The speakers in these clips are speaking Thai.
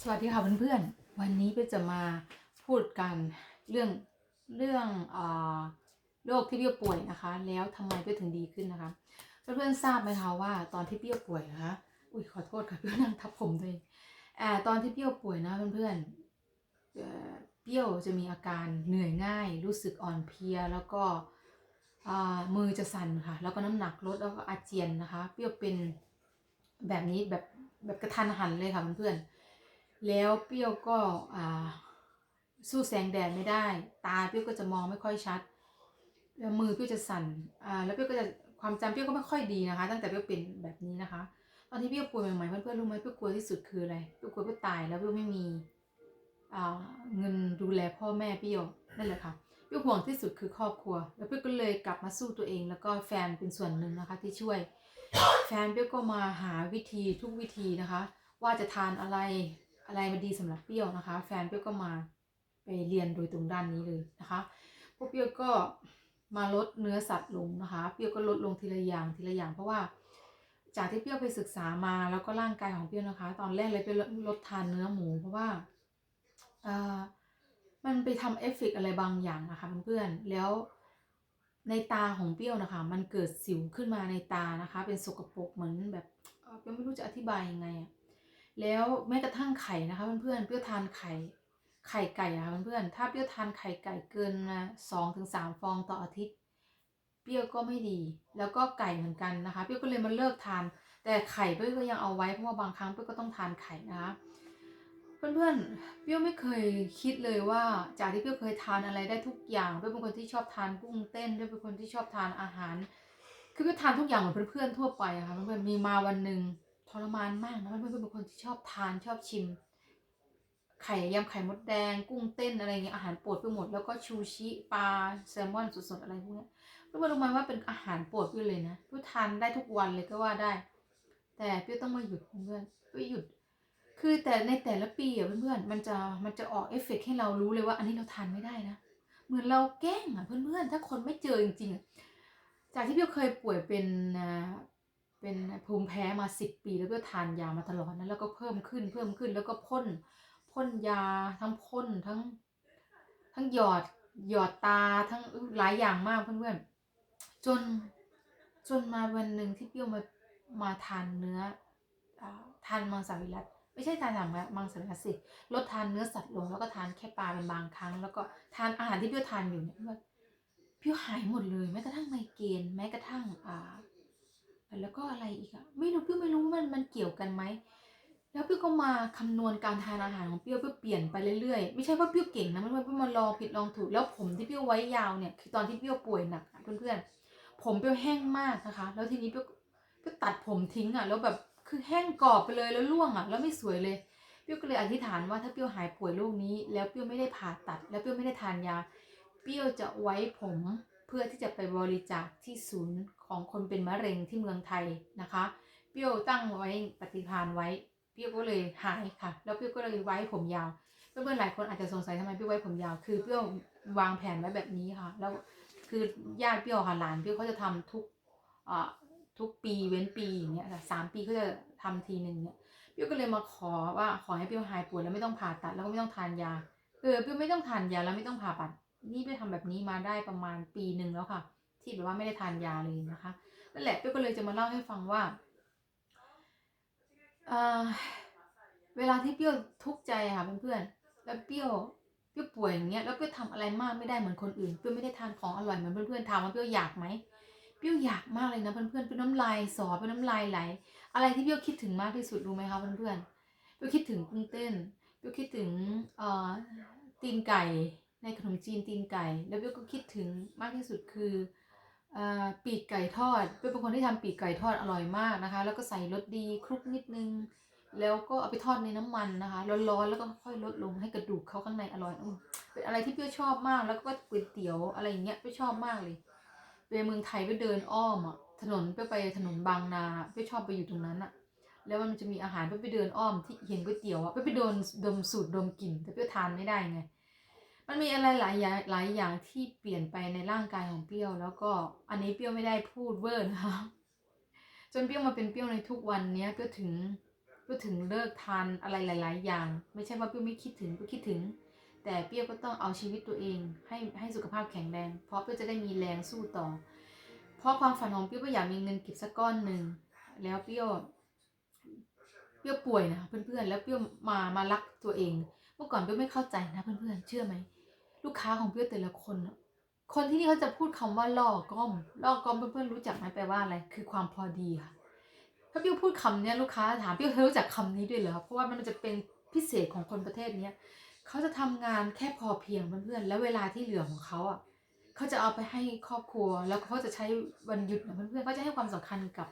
สวัสดีค่ะเพื่อนๆ วันนี้เพื่อจะมาพูดกันเรื่องเรื่องอาโรคที่เปี้ยวป่วยนะคะ แล้วทำไมเปี้ยถึงดีขึ้นนะคะ เพื่อนๆทราบไหมคะว่าตอนที่เปี้ยวป่วยนะคะ อุ้ยขอโทษค่ะเปี้ยวนั่งทับผมตัวเองอ่าตอนที่เปี้ยวป่วยนะเพื่อนๆเอ่อเปี้ยวจะมีอาการเหนื่อยง่าย รู้สึกอ่อนเพลียแล้วก็มือจะสั่นค่ะ แล้วก็น้ำหนักลดแล้วก็อาเจียนนะคะ เปี้ยวเป็นแบบนี้แบบแบบกระทันหันเลยค่ะเพื่อนๆ แล้วเปรี้ยวก็อ่าสู้แสงแดดไม่ได้ ตาเปรี้ยวก็จะมองไม่ค่อยชัด แล้วมือเปรี้ยวจะสั่นอ่าแล้วเปรี้ยวก็จะความจำเปรี้ยวก็ไม่ค่อยดีนะคะ ตั้งแต่เปรี้ยวเป็นแบบนี้นะคะ ตอนที่เปรี้ยวป่วยใหม่ๆเพื่อนๆรู้ไหมเปรี้ยวกลัวที่สุดคืออะไรเปรี้ยวกลัวเปรี้ยวตายแล้วเปรี้ยวไม่มีอ่าเงินดูแลพ่อแม่เปรี้ยวนั่นแหละค่ะเปรี้ยวห่วงที่สุดคือครอบครัว แล้วเปรี้ยวก็เลยกลับมาสู้ตัวเอง แล้วก็แฟนเป็นส่วนหนึ่งนะคะที่ช่วย แฟนเปรี้ยวก็มาหาวิธีทุกวิธีนะคะ ว่าจะทานอะไร อะไรมันดีสำหรับเปรี้ยวนะคะ แฟนเปรี้ยวก็มาไปเรียนโดยตรงด้านนี้เลยนะคะพวกเปรี้ยวก็มาลดเนื้อสัตว์ลงนะคะ เปรี้ยวก็ลดลงทีละอย่างทีละอย่างเพราะว่าจากที่เปรี้ยวไปศึกษามาแล้วก็ร่างกายของเปรี้ยวนะคะ ตอนแรกเลยไปลดลดทานเนื้อหมู เพราะว่าอ่ามันไปทำเอฟเฟกต์อะไรบางอย่างนะคะเพื่อนๆแล้วในตาของเปรี้ยวนะคะ มันเกิดสิวขึ้นมาในตานะคะ เป็นสกปรกเหมือนแบบเอ่อเปรี้ยวไม่รู้จะอธิบายยังไงอะ แล้วแม้กระทั่งไข่นะคะเพื่อนๆเปรี้ยวทานไข่ไข่ไก่อะค่ะเพื่อนๆถ้าเปรี้ยวทานไข่ไก่เกินสองถึงสามฟองต่ออาทิตย์ เปรี้ยวก็ไม่ดี แล้วก็ไก่เหมือนกันนะคะ เปรี้ยวก็เลยมาเลิกทาน แต่ไข่เปรี้ยวก็ยังเอาไว้เพราะว่าบางครั้งเปรี้ยวก็ต้องทานไข่นะคะเพื่อนๆ เปรี้ยวไม่เคยคิดเลยว่าจากที่เปรี้ยวเคยทานอะไรได้ทุกอย่างเปรี้ยวเป็นคนที่ชอบทานกุ้งเต้นเปรี้ยวเป็นคนที่ชอบทานอาหาร คือเปรี้ยวทานทุกอย่างเหมือนเพื่อนๆทั่วไปอะค่ะเพื่อนๆมีมาวันหนึ่ง ทรมานมากนะเพื่อนๆเป็นคนที่ชอบทานชอบชิม ไข่ยำไข่มดแดง กุ้งเต้นอะไรเงี้ยอาหารโปรดไปหมดแล้วก็ชูชิปลาแซลมอนสดๆอะไรพวกนี้เพื่อนๆรู้ไหมว่าเป็นอาหารโปรดเพื่อนเลยนะเพื่อนทานได้ทุกวันเลยก็ว่าได้ แต่เพื่อนต้องมาหยุดเพื่อนเพื่อหยุด คือแต่ในแต่ละปีอะเพื่อนๆมันจะมันจะออกเอฟเฟกต์ให้เรารู้เลยว่า อันนี้เราทานไม่ได้นะเหมือนเราแกล้งอะเพื่อนๆถ้าคนไม่เจอจริงๆจากที่เพี่เคยป่วยเป็น เป็นภูมิแพ้มาสิบปีแล้วก็ทานยามาตลอดนะแล้วก็เพิ่มขึ้นเพิ่มขึ้นแล้วก็พ่นพ่นยาทั้งพ่นทั้ง ทั้งหยอดหยอดตาทั้งหลายอย่างมากเพื่อนๆจนจนมาวันหนึ่งที่เปรี้ยวมามาทานเนื้ออทานมังสวิรัตไม่ใช่ทานมังสวิรัตสิลดทานเนื้อสัตว์ลงแล้วก็ทานแค่ปลาเป็นบางครั้ง แล้วก็ทานอาหารที่เปรี้ยวทานอยู่เนี่ยเพื่อนเปรี้ยวหายหมดเลยแม้กระทั่งไมเกรนแม้กระทั่งอ่า แล้วก็อะไรอีกอะไม่รู้เปรี้วไม่รู้ว่ามันมันเกี่ยวกันไหมแล้วเปรี้วก็มาคำนวณการทานอาหารของเปรี้ยวเปรี้ยวเปลี่ยนไปเรื่อยๆ ไม่ใช่ว่าเปรี้ยวเก่งนะมันเปรี้วมาลองผิดลองถูกแล้วผมที่เปรี้ยวไว้ยาวเนี่ยคือตอนที่เปรี้ยวป่วยหนักเพื่อนๆผมเปรี้ยวแห้งมากนะคะ แล้วทีนี้เปรี้ยวเปรี้วตัดผมทิ้งอะแล้วแบบคือแห้งกรอบไปเลยแล้วร่วงอะแล้วไม่สวยเลยเปรี้ยวก็เลยอธิษฐานว่าถ้าเปรี้ยวหายป่วยโรคนี้ แล้วเปรี้ยวไม่ได้ผ่าตัด แล้วเปรี้ยวไม่ได้ทานยา เปรี้ยวจะไว้ผมเพื่อที่จะไปบริจาคที่ศูนย์ ของคนเป็นมะเร็งที่เมืองไทยนะคะ เปรี้ยวตั้งไว้ปฏิพานไว้ เปรี้ยวก็เลยหายค่ะ แล้วเปรี้ยวก็เลยไว้ผมยาว เพื่อนๆหลายคนอาจจะสงสัยทำไมเปรี้ยวไว้ผมยาว คือเปรี้ยววางแผนไว้แบบนี้ค่ะ แล้วคือญาติเปรี้ยวค่ะหลานเปรี้ยวเขาจะทำทุกอ่าทุกปีเว้นปีอย่างเงี้ยค่ะสามปีเขาจะทำทีหนึ่งเนี่ยเปรี้ยวก็เลยมาขอว่าขอให้เปรี้ยวหายป่วยแล้วไม่ต้องผ่าตัดแล้วก็ไม่ต้องทานยาเออเปรี้ยวไม่ต้องทานยาแล้วไม่ต้องผ่าตัดนี่ไปทำแบบนี้มาได้ประมาณปีหนึ่งแล้วค่ะ ที่แบบว่าไม่ได้ทานยาเลยนะคะนั่นแหละเปี้ยก็เลยจะมาเล่าให้ฟังว่าเเวลาที่เปี้ยวทุกข์ใจอะค่ะเพื่อนๆแล้วเปี้ยวเปี้ยวป่วยอย่างเงี้ยแล้วเปี้ยวทำอะไรมากไม่ได้เหมือนคนอื่นเปี้ยวไม่ได้ทานของอร่อยเหมือนเพื่อนๆถามว่าเปี้ยวอยากไหมเปี้ยวอยากมากเลยนะเพื่อนๆเป็นน้ำลายสอเป็นน้ำลายไหล อะไรที่เปี้ยวคิดถึงมากที่สุดรู้ไหมคะเพื่อนๆเปี้ยวคิดถึงกุ้งเต้นเปี้ยวคิดถึงเอ่อตีนไก่ในขนมจีนตีนไก่ แล้วเบลก็คิดถึงมากที่สุดคือ ปีกไก่ทอดเบลเป็นคนที่ทำปีกไก่ทอดอร่อยมากนะคะ แล้วก็ใส่รสดีคลุกนิดนึง แล้วก็เอาไปทอดในน้ำมันนะคะร้อนๆแล้วก็ค่อยลดลงให้กระดูกเขาข้างในอร่อยอเป็นอะไรที่เปี้ยชอบมากแล้วก็ก๋วยเตี๋ยวอะไรอย่างเงี้ยเปี้ยชอบมากเลยไปเมืองไทยไปเดินอ้อมอะถนนไปไปถนนบางนาเปี้ยชอบไปอยู่ตรงนั้นอะ แล้วมันจะมีอาหารเปี้ยไปเดินอ้อมที่เห็นก๋วยเตี๋ยวอะเปี้ยไปโดนดมสูตรดมกลิ่นแต่เปี้ยทานไม่ได้ไง มันมีอะไรหลายอย่างหลายอย่างที่เปลี่ยนไปในร่างกายของเปรี้ยว แล้วก็อันนี้เปรี้ยวไม่ได้พูดเวอร์นะคะจนเปรี้ยวมาเป็นเปรี้ยวในทุกวันเนี้ยเปรี้ยวถึงเปรี้ยวถึงเลิกทานอะไรหลาย ๆ อย่าง ไม่ใช่ว่าเปรี้ยวไม่คิดถึงเปรี้ยวคิดถึง แต่เปรี้ยวก็ต้องเอาชีวิตตัวเอง ให้ให้สุขภาพแข็งแรง เพราะเปรี้ยวจะได้มีแรงสู้ต่อ เพราะความฝันของเปรี้ยวก็อยากมีเงินเก็บสักก้อนหนึ่งแล้วเปรี้ยวเปรี้ยวป่วยนะเพื่อนๆแล้วเปรี้ยวมามารักตัวเอง เมื่อก่อนเปรี้ยวไม่เข้าใจนะเพื่อนๆเชื่อไหม ลูกค้าของเปรี้ยวแต่ละคนคนที่นี่เขาจะพูดคำว่าล่อก้อมล่อก้อมเพื่อนๆรู้จักไหมแปลว่าอะไร คือความพอดีค่ะถ้าเปรี้ยวพูดคำเนี้ยลูกค้าถามเปรี้ยวเธอรู้จักคำนี้ด้วยเหรอเพราะว่ามันจะเป็นพิเศษของคนประเทศเนี้ยเขาจะทำงานแค่พอเพียงเพื่อนๆแล้วเวลาที่เหลือของเขาอะเขาจะเอาไปให้ครอบครัว แล้วเขาจะใช้วันหยุดนเพื่อนๆเขาจะให้ความสำคัญกับ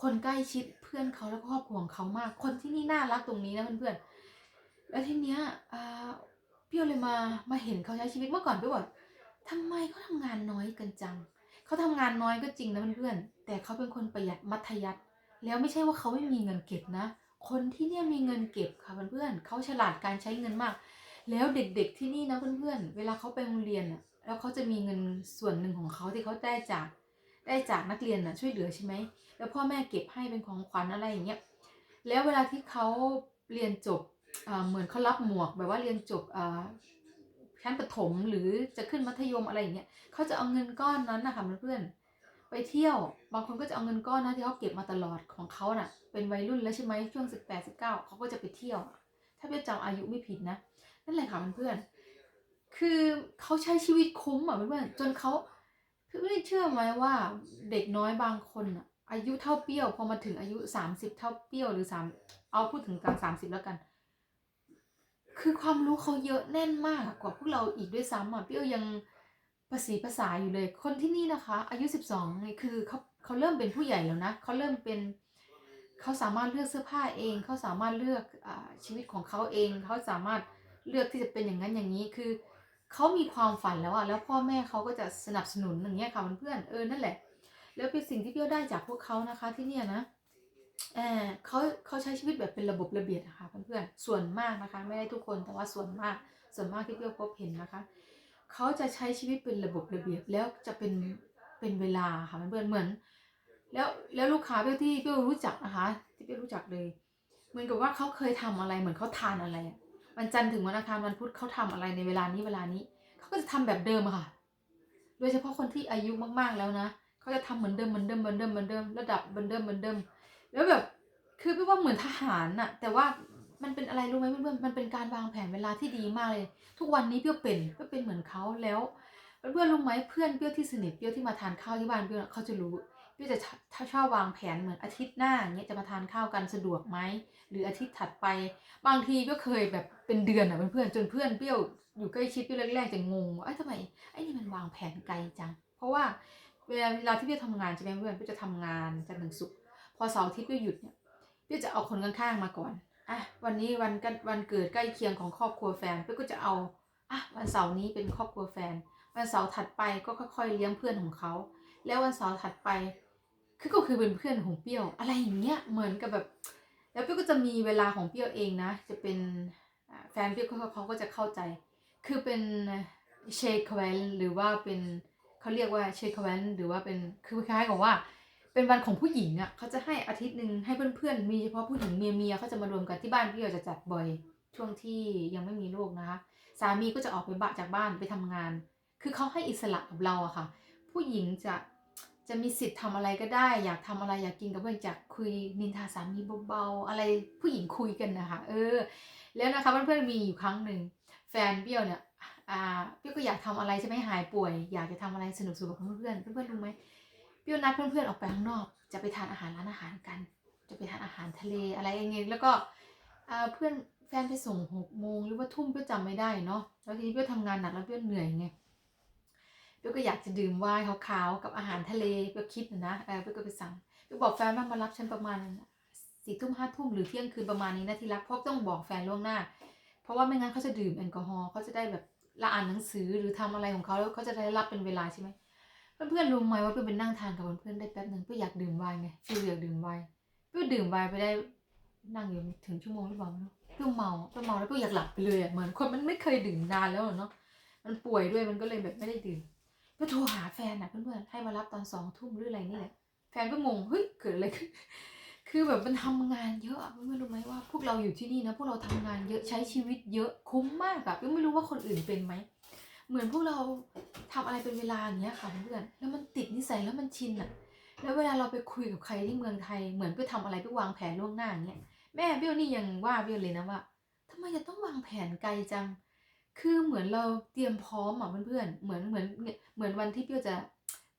คนใกล้ชิดเพื่อนเขาแล้วก็ครอบครัวของเขามาก คนที่นี่น่ารักตรงนี้นะเพื่อนๆแล้วทีเนี้ยอ่า เปรี้ยวเลยมามาเห็นเขาใช้ชีวิตเมื่อก่อนเปรี้ยวบอกทำไมเขาทำงานน้อยกันจังเขาทำงานน้อยก็จริงนะเพื่อนๆแต่เขาเป็นคนประหยัดมัธยัสถ์แล้วไม่ใช่ว่าเขาไม่มีเงินเก็บนะ คนที่เนี่ยมีเงินเก็บค่ะเพื่อนๆเขาฉลาดการใช้เงินมาก แล้วเด็กๆที่นี่นะเพื่อนๆเวลาเขาไปโรงเรียนอะแล้วเขาจะมีเงินส่วนหนึ่งของเขาที่เขาได้จากได้จากนักเรียนน่ะช่วยเหลือใช่ไหมแล้วพ่อแม่เก็บให้เป็นของขวัญอะไรอย่างเงี้ยแล้วเวลาที่เขาเรียนจบ เหมือนเขารับหมวกแบบว่าเรียนจบชั้นประถมหรือจะขึ้นมัธยมอะไรอย่างเงี้ยเขาจะเอาเงินก้อนนั้นนะคะเพื่อนไปเที่ยวบางคนก็จะเอาเงินก้อนนะที่เขาเก็บมาตลอดของเขาน่ะ เป็นวัยรุ่นแล้วใช่ไหมช่วงสิบแปดสิบเก้าเขาก็จะไปเที่ยว ถ้าเพี่จำอายุไม่ผิดนะนั่นแหละค่ะเพื่อนคือเขาใช้ชีวิตคุ้มอะเพื่อนๆจนเขาเพี่ไม่ได้เชื่อไหมว่าเด็กน้อยบางคนอะอายุเท่าเปรี้ยว พอมาถึงอายุสามสิบเท่าเปรี้ยวหรือสามเอาพูดถึงกลางสามสิบแล้วกัน คือความรู้เขาเยอะแน่นมากกว่าพวกเราอีกด้วยซ้ำอะเปรี้ยวยังภาษีภาษาอยู่เลย คนที่นี่นะคะ อายุสิบสองนี่คือเขาเขาเริ่มเป็นผู้ใหญ่แล้วนะเขาเริ่มเป็นเขาสามารถเลือกเสื้อผ้าเองเขาสามารถเลือกอชีวิตของเขาเองเขาสามารถเลือกที่จะเป็นอย่างนั้นอย่างนี้คือเขามีความฝันแล้วอะแล้วพ่อแม่เขาก็จะสนับสนุนอย่างเงี้ยค่ะเพื่อนเออนั่นแหละ แล้วเป็นสิ่งที่เปี้ยวได้จากพวกเขานะคะที่เนี่ยนะ เออเขาเขาใช้ชีวิตแบบเป็นระบบระเบียบนะคะเพื่อนๆส่วนมากนะคะ ไม่ได้ทุกคนแต่ว่าส่วนมากส่วนมากที่เปี้ยวพบเห็นนะคะเขาจะใช้ชีวิตเป็นระบบระเบียบแล้วจะเป็นเป็นเวลาค่ะเพื่อนๆเหมือน แล้วแล้วลูกค้าเปี้ยวที่เปี้ยวรู้จักนะคะ ที่เปี้ยวรู้จักเลย เหมือนกับว่าเขาเคยทำอะไรเหมือนเขาทานอะไรอะวันจันทร์ถึงวันอังคารวันพุธเขาทำอะไรในเวลานี้เวลานี้เขาก็จะทำแบบเดิมค่ะ โดยเฉพาะคนที่อายุมากๆแล้วนะเขาจะทำเหมือนเดิมเหมือนเดิมเหมือนเดิมเหมือนเดิมระดับเหมือนเดิมเหมือนเดิม แล้วแบบ คือพี่ว่าเหมือนทหารน่ะ แต่ว่ามันเป็นอะไรรู้ไหมเพื่อนๆมันเป็นการวางแผนเวลาที่ดีมากเลย ทุกวันนี้เปรี้ยวเป็นเปี้ยวเป็นเหมือนเขาแล้วเพื่อนรู้ไหมเพื่อนเปรี้ยวที่สนิทเปรี้ยวที่มาทานข้าวที่บ้านเปรี้ยวเขาจะรู้เปรี้ยวจะถ้าชอบวางแผนเหมือนอาทิตย์หน้าอย่างเงี้ยจะมาทานข้าวกันสะดวกไหมหรืออาทิตย์ถัดไป บางทีก็เคยแบบเป็นเดือนอะเพื่อนๆจนเพื่อนเปรี้ยวอยู่ใกล้ชิดเปรี้ยวแรกๆจะงงว่าเอ้ทำไมไอ้นี่มันวางแผนไกลจังเพราะว่าเวลาเวลาที่เปรี้ยวทำงานใช่ไหมเพื่อนเปรี้ยวจะทำงานจันทร์ถึงศุกร์ อเสาร์อาทิตย์เปรี้ยวหยุดเนี่ยเปรี้ยวจะเอาคนข้างๆมาก่อนอะวันนี้วันกันวันเกิดใกล้เคียงของครอบครัวแฟนเปรี้ยวก็จะเอาอะวันเสาร์นี้เป็นครอบครัวแฟน วันเสาร์ถัดไปก็ค่อยๆเลี้ยงเพื่อนของเขาแล้ววันเสาร์ถัดไปคือก็คือเป็นเพื่อนของเปรี้ยว อะไรอย่างเงี้ยเหมือนกับแบบ แล้วเปรี้ยวก็จะมีเวลาของเปรี้ยวเองนะ จะเป็นแฟนเปรี้ยวเขาเขาก็จะเข้าใจ คือเป็นเชคแวนหรือว่าเป็นเขาเรียกว่าเชคแวนหรือว่าเป็นคือคล้ายๆกับว่า เป็นวันของผู้หญิงอะ่ะเขาจะให้อาทิตย์หนึ่งให้เพื่อนๆมีเฉพาะผู้หญิงเมียเมียเขาจะมารวมกันที่บ้านเปรี้ยวจะจัดบ่อยช่วงที่ยังไม่มีลูกนะคะสามีก็จะออกไปบ้านจากบ้านไปทำงาน คือเขาให้อิสระกับเราอะค่ะ ผู้หญิงจะจะมีสิทธิ์ทำอะไรก็ได้ อยากทำอะไรอยากกินกับเพื่อนจะคุยนินทาสามีเบาๆอะไรผู้หญิงคุยกันนะคะเออ แล้วนะคะเพื่อนๆมีอยู่ครั้งหนึ่งแฟนเปี้ยวเนี่ยอ่าเปี้ยวก็อยากทำอะไรใช่ไหมหายป่วย อยากจะทำอะไรสนุกๆกับเพื่อนๆเพื่อนๆรู้ไหม เปรี้ยวนัดเพื่อนๆออกไปข้างนอก จะไปทานอาหารร้านอาหารกัน จะไปทานอาหารทะเลอะไรอย่างเงี้ยแล้วก็เพื่อนแฟนไปส่งหกโมงหรือว่าทุ่มเปรี้ยวจำไม่ได้เนาะแล้วทีนี้เปรี้ยวทำงานหนักแล้วเปรี้ยวเหนื่อยไงเปรี้ยวก็อยากจะดื่มไวน์ขาวๆกับอาหารทะเลเปรี้ยวคิดนะนะเออเปรี้ยวก็ไปสั่งเปรี้ยวบอกแฟนว่ามารับฉันประมาณสี่ทุ่มห้าทุ่มหรือเที่ยงคืนประมาณนี้นะที่รักเพราะต้องบอกแฟนล่วงหน้า เพราะว่าไม่งั้นเขาจะดื่มแอลกอฮอล์เขาจะได้แบบละอ่านหนังสือหรือทำอะไรของเขาแล้วเขาจะได้รับเป็นเวลาใช่ไหม เพื่อนๆรู้ไหมว่าเพื่อนเป็นนั่งทานกับเพื่อนๆได้แป๊บหนึ่งเพื่ออยากดื่มไวน์ไงฟิลอยากดื่มไวน์เพื่อดื่มไวน์ไปได้นั่งอยู่ถึงชั่วโมงหรือเปล่าไม่รู้เพื่อเมาเพื่อเมาแล้วเพื่ออยากหลับไปเลยเหมือนคนมันไม่เคยดื่มนานแล้วเนาะมันป่วยด้วยมันก็เลยแบบไม่ได้ดื่มก็โทรหาแฟนนะเพื่อนๆให้มารับตอนสองทุ่มหรืออะไรนี่แหละแฟนก็งงเฮ้ยเกิดอะไรขึ้นคือแบบมันทำงานเยอะอะไม่รู้ไหมว่าพวกเราอยู่ที่นี่นะพวกเราทำงานเยอะใช้ชีวิตเยอะคุ้มมากอะไม่รู้ว่าคนอื่นเป็นไหม เหมือนพวกเราทำอะไรเป็นเวลาอย่างเงี้ยค่ะเพื่อนแล้วมันติดนิสัยแล้วมันชินอะแล้วเวลาเราไปคุยกับใครที่เมืองไทย เหมือนไปทำอะไรไปวางแผนล่วงหน้าอย่างเงี้ยแม่เบี้ยวนี่ยังว่าเบี้ยวเลยนะว่าทำไมจะต้องวางแผนไกลจัง คือเหมือนเราเตรียมพร้อมอะเพื่อนๆเหมือนเหมือนเหมือนวันที่เปี้ยวจะ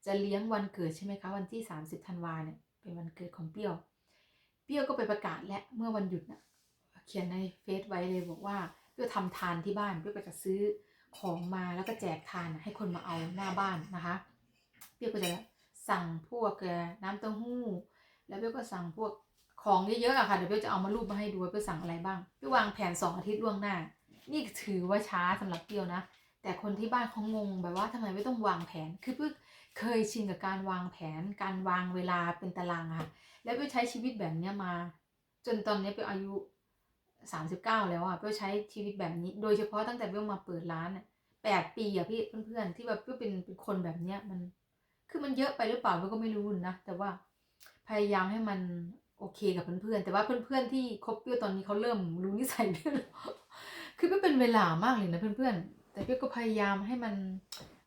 จะเลี้ยงวันเกิดใช่ไหมคะวันที่ 30ธันวาเนี่ยเป็นวันเกิดของเปี้ยว เปี้ยวก็ไปประกาศและเมื่อวันหยุดน่ะเขียนในเฟซไว้เลยบอกว่าเปี้ยวทำทานที่บ้านเปี้ยวก็จะซื้อ ของมาแล้วก็แจกทานให้คนมาเอาหน้าบ้านนะคะเปรี้ยก็จะสั่งพวกน้ำเต้าหู้ แล้วเปรี้ยก็สั่งพวกของเยอะๆอะค่ะเดี๋ยวเปรี้ยจะเอามารูปมาให้ดูว่าเปรี้ยสั่งอะไรบ้างเปรี้ยววางแผนสองอาทิตย์ล่วงหน้า นี่ถือว่าช้าสำหรับเปรี้ยนะ แต่คนที่บ้านเขางงแบบว่าทำไมไม่ต้องวางแผนคือเพิ่งเคยชินกับการวางแผน การวางเวลาเป็นตารางอะค่ะแล้วเปรี้ยใช้ชีวิตแบบเนี้ยมา จนตอนนี้เปียอายุ 39แล้วอะเปรี้ยวใช้ชีวิตแบบนี้ โดยเฉพาะตั้งแต่เปรี้ยวมาเปิดร้านอะแปดปีอะพี่เพื่อนๆที่แบบเปรี้ยวเป็นเป็นคนแบบเนี้ยมัน คือมันเยอะไปหรือเปล่าเปรี้ยวก็ไม่รู้นะแต่ว่าพยายามให้มันโอเคกับเพื่อนๆแต่ว่าเพื่อนๆที่คบเปรี้ยวตอนนี้เขาเริ่มรู้นิสัยเปรี้ยวแล้วคือไม่เป็นเวลามากเลยนะเพื่อนๆแต่เปี้ยก็พยายามให้มัน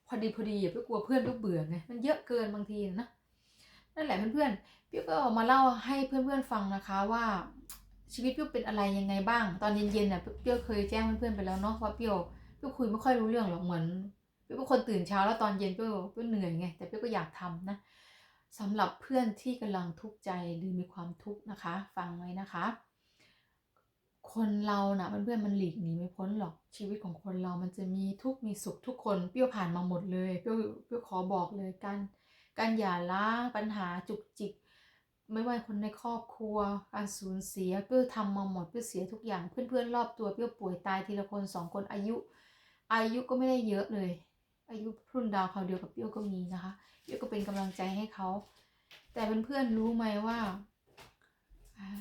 พอดีพอดีอย่าเปี้ยกลัวเพื่อนเปี้ยเบื่อไงมันเยอะเกินบางทีนะนั่นแหละเพื่อนๆเปี้ยก็เอามาเล่าให้เพื่อนๆฟังนะคะว่า ชีวิตเปี้ยเป็นอะไรยังไงบ้าง ตอนเย็นๆน่ะเปี้ยเคยแจ้งเพื่อนๆไปแล้วเนาะว่าเปี้ยเปี้ยคุยไม่ค่อยรู้เรื่องหรอกเหมือนเปี้ยเป็นคนตื่นเช้าแล้วตอนเย็นเปี้ยเปี้ยเหนื่อยไงแต่เปี้ยก็อยากทำนะสำหรับเพื่อนที่กำลังทุกข์ใจหรือมีความทุกข์นะคะ ฟังไว้นะคะ คนเรานะ่ะเพื่อนๆมันหลีกหนีไม่พ้นหรอกชีวิตของคนเรามันจะมีทุกข์มีสุขทุกคนเปรี้ยวผ่านมาหมดเลยเปรี้ยวเปรี้ยวขอบอกเลยการการหย่าร้างปัญหาจุกจิก ไม่ว่าคนในครอบครัวการสูญเสียเปรี้ยวทำมาหมดเปรี้ยวเสียทุกอย่างเพื่อนๆรอบตัวเปรี้ยวป่วยตายทีละคนสองคนอายุ อายุก็ไม่ได้เยอะเลย อายุรุ่นดาวเขาเดียวกับเปี้ยวก็มีนะคะเปี้ยวก็เป็นกำลังใจให้เขาแต่เพื่อนๆรู้ไหมว่า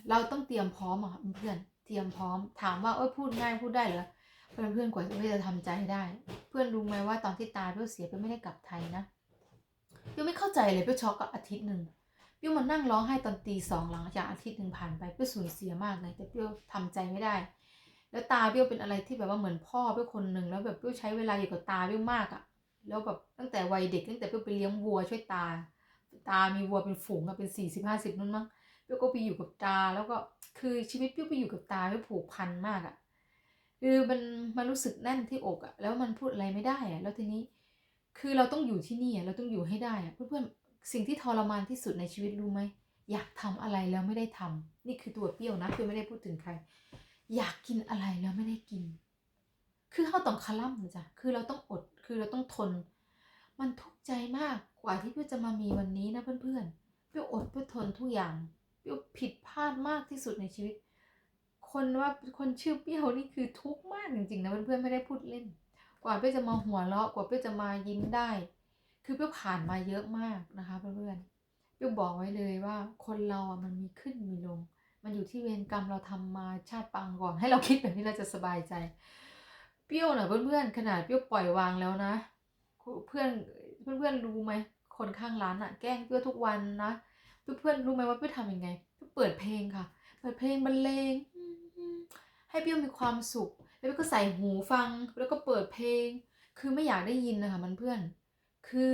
เราต้องเตรียมพร้อมอะเพื่อนเตรียมพร้อมถามว่าเอ้ยพูดง่ายพูดได้เหรอเพื่อนเพื่อนกว่าจะจะทำใจได้ เพื่อนรู้ไหมว่าตอนที่ตาเปี้ยวเสียเปี้ยวไม่ได้กลับไทยนะเปี้ยวไม่เข้าใจเลยเปี้ยวช็อกกับอาทิตย์หนึ่ง ยวมานั่งร้องไห้ตอนตีสองหลังจากอาทิตย์หนึ่งผ่านไปเปี้ยวสูญเสียมากเลยแต่เปี้ยวทำใจไม่ได้ แล้วตาเปี้ยวเป็นอะไรที่แบบว่าเหมือนพ่อเปี้ยวคนหนึ่งแล้วแบบเปี้ยวใช้เวลาอยู่กับตาเปี้ยวมากอะแล้วแบบตั้งแต่วัยเด็กตั้งแต่เปี้ยวไปเลี้ยงวัวช่วยตา ตามีวัวเป็นฝูงอะเป็นสี่สิบห้าสิบนู่นมั้งเปี้ยวก็ไปอยู่กับตาแล้วก็คือชีวิตเปี้ยวไปอยู่กับตาเปี้ยวผูกพันมากอะ่ะคือมันมันรู้สึกแน่นที่อกอะ่ะแล้วมันพูดอะไรไม่ได้อะ่ะแล้วทีนี้คือเราต้องอยู่ที่นี่อะเราต้องอยู่ให้ได้อะ่ะเพื่อนๆ สิ่งที่ทรมานที่สุดในชีวิตรู้ไหม อยากทำอะไรแล้วไม่ได้ทำนี่คือตัวเปรี้ยวนะ คือไม่ได้พูดถึงใคร อยากกินอะไรแล้วไม่ได้กิน คือเข้าต้องคลั่มจ้ะคือเราต้องอด คือเราต้องทน มันทุกข์ใจมากกว่าที่เพื่อจะมามีวันนี้นะเพื่อนๆเปรี้ยวอดเปรี้ยวทนทุกอย่างเปรี้ยวผิดพลาดมากที่สุดในชีวิต คนว่าคนชื่อเปรี้ยวนี่คือทุกข์มากจริงๆนะเพื่อนๆไม่ได้พูดเล่น กว่าเปรี้ยวจะมาหัวเราะกว่าเปรี้ยวจะมายิ้มได้ คือเปรี้ยวผ่านมาเยอะมากนะคะเพื่อนๆเปรี้ยวบอกไว้เลยว่าคนเราอะมันมีขึ้นมีลง มันอยู่ที่เวรกรรมเราทำมาชาติปังก่อน ให้เราคิดแบบนี้เราจะสบายใจ เปรี้ยวน่ะเพื่อนๆขนาดเปรี้ยวปล่อยวางแล้วนะ เพื่อนเพื่อนๆรู้ไหมคนข้างร้านอะแกล้งเปรี้ยวทุกวันนะเพื่อนๆรู้ไหมว่าเปรี้ยวทำยังไงเปรี้ยวเปิดเพลงค่ะ เปิดเพลงบรรเลงให้เปรี้ยวมีความสุข แล้วก็ใส่หูฟังแล้วก็เปิดเพลง คือไม่อยากได้ยินนะคะมันเพื่อน คือ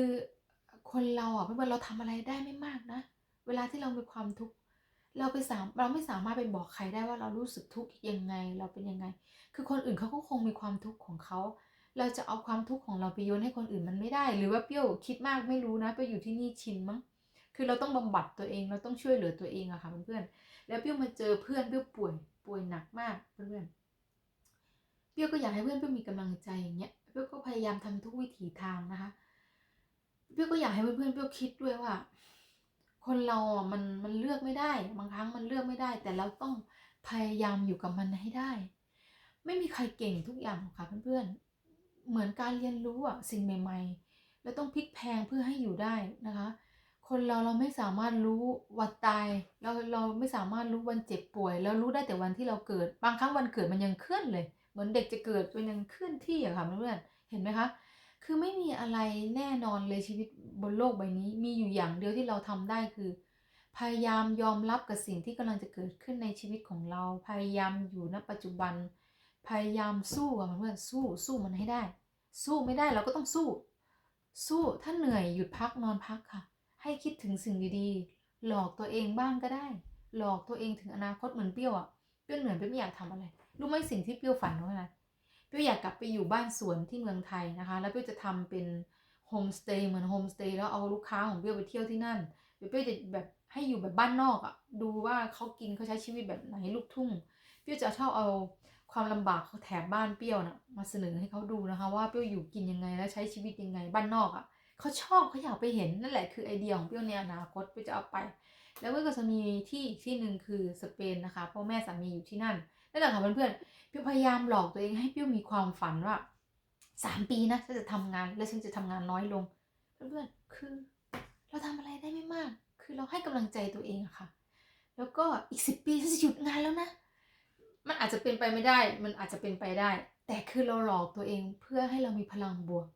คนเราอะเพื่อนๆเราทำอะไรได้ไม่มากนะ เวลาที่เรามีความทุกข์เราไปสามเราไม่สามารถไปบอกใครได้ว่าเรารู้สึกทุกข์ยังไงเราเป็นยังไง คือคนอื่นเขาก็คงมีความทุกข์ของเขา เราจะเอาความทุกข์ของเราไปโยนให้คนอื่นมันไม่ได้ หรือว่าเปรี้ยวคิดมากไม่รู้นะ ไปอยู่ที่นี่ชินมั้ง คือเราต้องบำบัดตัวเองเราต้องช่วยเหลือตัวเองอะค่ะเพื่อนๆ แล้วเปรี้ยวมาเจอเพื่อนเปรี้ยวป่วยป่วยหนักมากเพื่อนๆ เปรี้ยวก็อยากให้เพื่อนเปรี้ยวมีกำลังใจอย่างเงี้ย เปรี้ยวก็พยายามทำทุกวิถีทางนะคะ เปรี้ยวก็อยากให้เพื่อนๆเปรี้ยวคิดด้วยว่า คนเราอะมันมันเลือกไม่ได้ บางครั้งมันเลือกไม่ได้ แต่เราต้องพยายามอยู่กับมันให้ได้ ไม่มีใครเก่งทุกอย่างค่ะเพื่อนๆ เหมือนการเรียนรู้อะสิ่งใหม่ ๆ แล้วต้องพลิกแพงเพื่อให้อยู่ได้นะคะ คนเราเราไม่สามารถรู้วันตายเราเราไม่สามารถรู้วันเจ็บป่วย แล้วรู้ได้แต่วันที่เราเกิด บางครั้งวันเกิดมันยังเคลื่อนเลย เหมือนเด็กจะเกิดมันยังเคลื่อนที่อะค่ะเพื่อนๆเห็นไหมคะ คือไม่มีอะไรแน่นอนเลยชีวิตบนโลกใบนี้ มีอยู่อย่างเดียวที่เราทำได้คือ พยายามยอมรับกับสิ่งที่กำลังจะเกิดขึ้นในชีวิตของเรา พยายามอยู่ณปัจจุบัน พยายามสู้อะมันเพื่อนสู้สู้มันให้ได้ สู้ไม่ได้เราก็ต้องสู้ สู้ถ้าเหนื่อยหยุดพักนอนพักค่ะ ให้คิดถึงสิ่งดีๆ หลอกตัวเองบ้างก็ได้ หลอกตัวเองถึงอนาคตเหมือนเปรี้ยวอะเปรี้ยวเหนื่อยเปรี้ยวไม่อยากทำอะไรรู้ไหมสิ่งที่เปรี้ยวฝันว่าอะไร เปี้ยวอยากกลับไปอยู่บ้านสวนที่เมืองไทยนะคะ แล้วเปี้ยวจะทำเป็นโฮมสเตย์เหมือนโฮมสเตย์แล้วเอาลูกค้าของเปี้ยวไปเที่ยวที่นั่นเปี้ยวจะแบบให้อยู่แบบบ้านนอกอะดูว่าเขากินเขาใช้ชีวิตแบบไหนลูกทุ่ง เปี้ยวจะชอบเอาความลำบากแถบบ้านเปี้ยวนะมาเสนอให้เขาดูนะคะ ว่าเปี้ยวอยู่กินยังไงและใช้ชีวิตยังไงบ้านนอกอะเขาชอบเขาอยากไปเห็นนั่นแหละคือไอเดียของเปี้ยวในอนาคตเปี้ยวจะเอาไป แล้วก็จะมีที่อีกที่หนึ่งคือสเปนนะคะเพราะแม่สามีอยู่ที่นั่น นั่นแหละค่ะเพื่อนๆเปรี้ยวพยายามหลอกตัวเองให้เปรี้ยวมีความฝันว่าสามปีนะฉันจะทำงาน และฉันจะทำงานน้อยลง เพื่อนๆคือ เราทำอะไรได้ไม่มาก คือเราให้กำลังใจตัวเองอะค่ะ แล้วก็อีกสิบปีฉันจะหยุดงานแล้วนะ มันอาจจะเป็นไปไม่ได้ มันอาจจะเป็นไปได้ แต่คือเราหลอกตัวเองเพื่อให้เรามีพลังบวก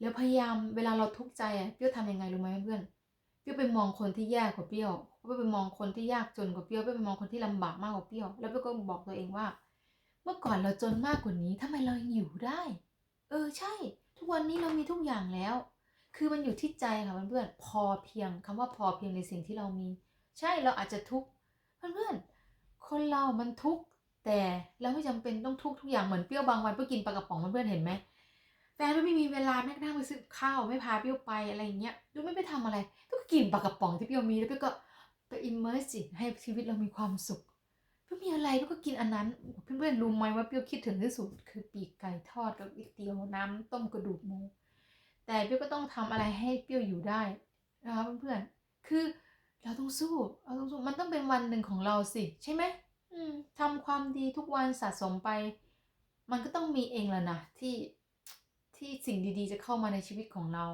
แล้วพยายามเวลาเราทุกข์ใจอะเปรี้ยวทำยังไงรู้ไหมเพื่อน เปรี้ยวไปมองคนที่แย่กว่าเปรี้ยวเปรี้ยวไปมองคนที่ยากจนกว่าเปรี้ยวเปรี้ยวไปมองคนที่ลำบากมากกว่าเปรี้ยว แล้วเปรี้ยวก็บอกตัวเองว่า เมื่อก่อนเราจนมากกว่านี้ทำไมเรายังอยู่ได้ เออใช่ ทุกวันนี้เรามีทุกอย่างแล้ว คือมันอยู่ที่ใจค่ะเพื่อนๆพอเพียงคำว่าพอเพียงในสิ่งที่เรามี ใช่เราอาจจะทุกข์เพื่อนๆคนเรามันทุกข์แต่เราไม่จำเป็นต้องทุกข์ทุกอย่างเหมือนเปรี้ยวบางวันเปรี้ยกินปลากระป๋องเพื่อนเห็นไหมแฟนไม่มีเวลาแม้กระทั่งไปซื้อข้าวไม่พาเปรี้ยวไปอะไรอย่างเงี้ยดูไม่ไปทำอะไร ก็กินปลากระป๋องที่เปรี้ยวมีแล้วเปรี้ยวก็ไปอิมเมอร์สิให้ชีวิตเรามีความสุขเปรี้ยวมีอะไรเปรี้ยวก็กินอันนั้นเพื่อนๆรู้ไหมว่าเปรี้ยวคิดถึงที่สุดคือปีกไก่ทอดกับก๋วยเตี๋ยวน้ำต้มกระดูกหมูแต่เปรี้ยวก็ต้องทำอะไรให้เปรี้ยวอยู่ได้นะคะเพื่อนๆคือเราต้องสู้เราต้องสู้มันต้องเป็นวันหนึ่งของเราสิใช่ไหมอืมทำความดีทุกวันสะสมไป มันก็ต้องมีเองแหละนะที่ที่สิ่งดีๆ จะเข้ามาในชีวิตของเรา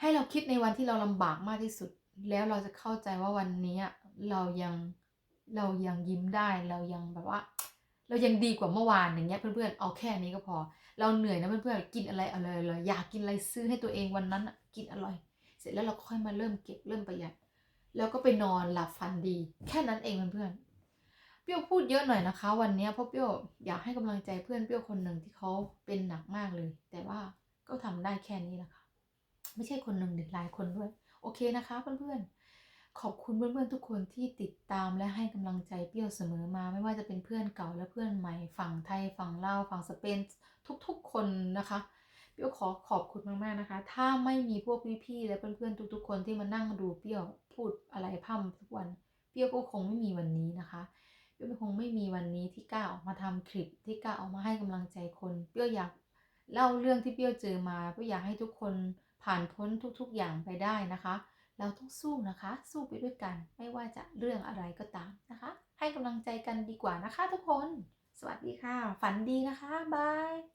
ให้เราคิดในวันที่เราลำบากมากที่สุด แล้วเราจะเข้าใจว่าวันนี้เรายังเรายังยิ้มได้เรายังแบบว่า เรายังดีกว่าเมื่อวานอย่างเงี้ยเพื่อนๆเอาแค่นี้ก็พอ เราเหนื่อยนะเพื่อนๆกินอะไรอร่อยๆอยากกินอะไรซื้อให้ตัวเองวันนั้นกินอร่อย เสร็จแล้วเราค่อยมาเริ่มเก็บเริ่มประหยัดแล้วก็ไปนอนหลับฝันดี แค่นั้นเองเพื่อนๆเปรี้ยวพูดเยอะหน่อยนะคะ วันนี้เพราะเปรี้ยวอยากให้กำลังใจเพื่อนเปรี้ยวคนหนึ่งที่เขาเป็นหนักมากเลย แต่ว่าก็ทำได้แค่นี้แหละค่ะ ไม่ใช่คนหนึ่งหรือหลายคนด้วย โอเคนะคะเพื่อนๆ ขอบคุณเพื่อนๆทุกคนที่ติดตามและให้กำลังใจเปรี้ยวเสมอมา ไม่ว่าจะเป็นเพื่อนเก่าและเพื่อนใหม่ ฝั่งไทย ฝั่งลาว ฝั่งสเปน ทุกๆคนนะคะเปรี้ยวขอขอบคุณมากๆนะคะ ถ้าไม่มีพวกพี่ๆและเพื่อนๆทุก ๆ คนที่มานั่งดูเปรี้ยวพูดอะไรพร่ำทุกวัน เปรี้ยวก็คงไม่มีวันนี้นะคะเปรี้ยวคงไม่มีวันนี้ที่กล้าออกมาทำคลิปที่กล้าออกมาให้กำลังใจคน เปรี้ยวอยากเล่าเรื่องที่เปรี้ยวเจอมาเปรี้ยวอยากให้ทุกคน ผ่านพ้นทุกๆอย่างไปได้นะคะ เราต้องสู้นะคะ สู้ไปด้วยกัน ไม่ว่าจะเรื่องอะไรก็ตามนะคะ ให้กำลังใจกันดีกว่านะคะทุกคน สวัสดีค่ะ ฝันดีนะคะบาย